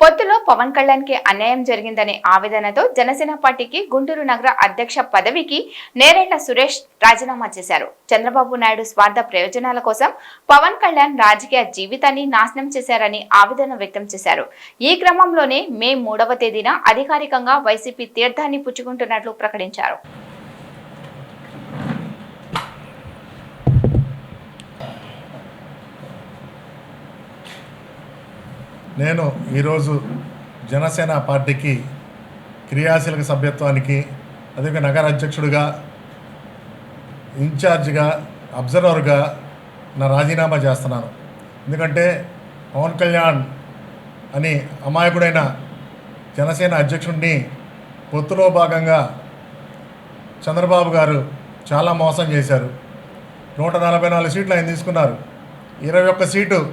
పొత్తులో పవన్ కళ్యాణ్కి అన్యాయం జరిగిందనే ఆవేదనతో జనసేన పార్టీకి గుంటూరు నగర అధ్యక్ష పదవికి నేరేళ్ళ సురేష్ రాజీనామా చేశారు. చంద్రబాబు నాయుడు స్వార్థ ప్రయోజనాల కోసం పవన్ కళ్యాణ్ రాజకీయ జీవితాన్ని నాశనం చేశారని ఆవేదన వ్యక్తం చేశారు. ఈ క్రమంలోనే మే మూడవ తేదీన అధికారికంగా వైసీపీ తీర్థాన్ని పుచ్చుకుంటున్నట్లు ప్రకటించారు. నేను ఈరోజు జనసేన పార్టీకి క్రియాశీలక సభ్యత్వానికి అదే నగర అధ్యక్షుడిగా ఇన్ఛార్జిగా అబ్జర్వర్గా నా రాజీనామా చేస్తున్నాను. ఎందుకంటే పవన్ కళ్యాణ్ అని అమాయకుడైన జనసేన అధ్యక్షుడిని పొత్తులో భాగంగా చంద్రబాబు గారు చాలా మోసం చేశారు. నూట నలభై నాలుగు సీట్లు ఆయన తీసుకున్నారు. ఇరవై ఒక్క సీటు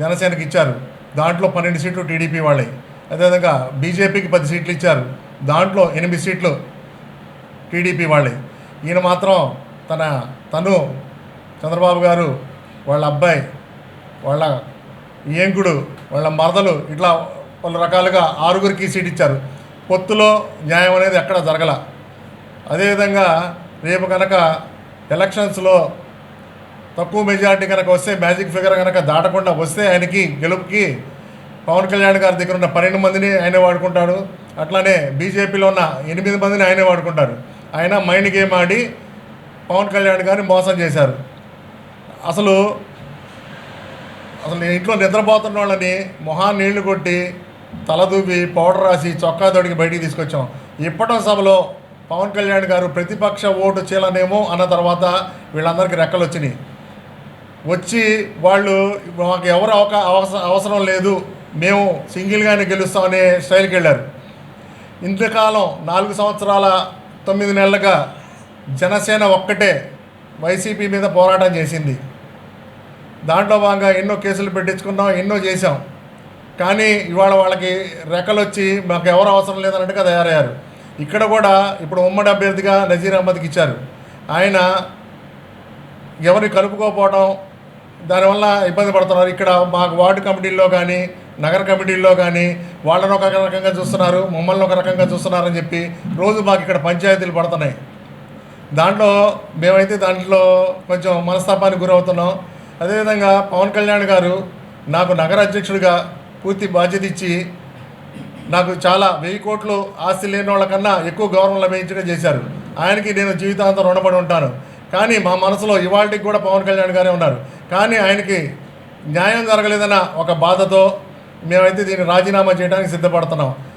జనసేనకి ఇచ్చారు. దాంట్లో పన్నెండు సీట్లు టీడీపీ వాళ్ళే. అదేవిధంగా బీజేపీకి పది సీట్లు ఇచ్చారు. దాంట్లో ఎనిమిది సీట్లు టీడీపీ వాళ్ళే. ఈయన మాత్రం తన తను చంద్రబాబు గారు వాళ్ళ అబ్బాయి వాళ్ళ ఏంకుడు వాళ్ళ మరదలు ఇట్లా పలు రకాలుగా ఆరుగురికి సీట్ ఇచ్చారు. పొత్తులో న్యాయం అనేది ఎక్కడ జరగల. అదేవిధంగా రేపు కనుక ఎలక్షన్స్లో తక్కువ మెజారిటీ కనుక వస్తే మ్యాజిక్ ఫిగర్ కనుక దాటకుండా వస్తే ఆయనకి గెలుపుకి పవన్ కళ్యాణ్ గారి దగ్గర ఉన్న పన్నెండు మందిని ఆయనే వాడుకుంటాడు. అట్లానే బీజేపీలో ఉన్న ఎనిమిది మందిని ఆయనే వాడుకుంటారు ఆయన మైండ్ గేమ్ ఆడి పవన్ కళ్యాణ్ గారిని మోసం చేశారు. అసలు అసలు నేను ఇంట్లో నిద్రపోతున్న వాళ్ళని మొహాన్ని నీళ్ళు కొట్టి తలదూపి పౌడర్ రాసి చొక్కా తొడిగి బయటికి తీసుకొచ్చాం. ఇప్పటి సభలో పవన్ కళ్యాణ్ గారు ప్రతిపక్ష ఓటు చీలనేమో అన్న తర్వాత వీళ్ళందరికీ రెక్కలు వచ్చినాయి వచ్చి వాళ్ళు మాకు ఎవరు అవకా అవసరం అవసరం లేదు మేము సింగిల్గానే గెలుస్తామనే స్టైల్కి వెళ్ళారు. ఇంతకాలం నాలుగు సంవత్సరాల తొమ్మిది నెలలుగా జనసేన ఒక్కటే వైసీపీ మీద పోరాటం చేసింది. దాంట్లో భాగంగా ఎన్నో కేసులు పెట్టించుకున్నాం ఎన్నో చేసాం కానీ ఇవాళ వాళ్ళకి రెక్కలు వచ్చి మాకు ఎవరు అవసరం లేదన్నట్టుగా తయారయ్యారు. ఇక్కడ కూడా ఇప్పుడు ఉమ్మడి అభ్యర్థిగా నజీర్ అహ్మద్కి ఇచ్చారు. ఆయన ఎవరిని కలుపుకోపోవడం దానివల్ల ఇబ్బంది పడుతున్నారు. ఇక్కడ మాకు వార్డు కమిటీల్లో కానీ నగర కమిటీల్లో కానీ వాళ్ళని ఒక రకంగా చూస్తున్నారు మమ్మల్ని ఒక రకంగా చూస్తున్నారని చెప్పి రోజు మాకు ఇక్కడ పంచాయతీలు పడుతున్నాయి. దాంట్లో మేమైతే దాంట్లో కొంచెం మనస్తాపానికి గురవుతున్నాం. అదేవిధంగా పవన్ కళ్యాణ్ గారు నాకు నగర అధ్యక్షుడిగా పూర్తి బాధ్యత ఇచ్చి నాకు చాలా వెయ్యి కోట్లు ఆస్తి లేని వాళ్ళకన్నా ఎక్కువ గౌరవం లభించడం చేశారు. ఆయనకి నేను జీవితాంతం రుణపడి ఉంటాను. కానీ మా మనసులో ఇవాళకి కూడా పవన్ కళ్యాణ్ గారే ఉన్నారు. కానీ ఆయనకి న్యాయం జరగలేదన్న ఒక బాధతో మేమైతే దీన్ని రాజీనామా చేయడానికి సిద్ధపడుతున్నాం.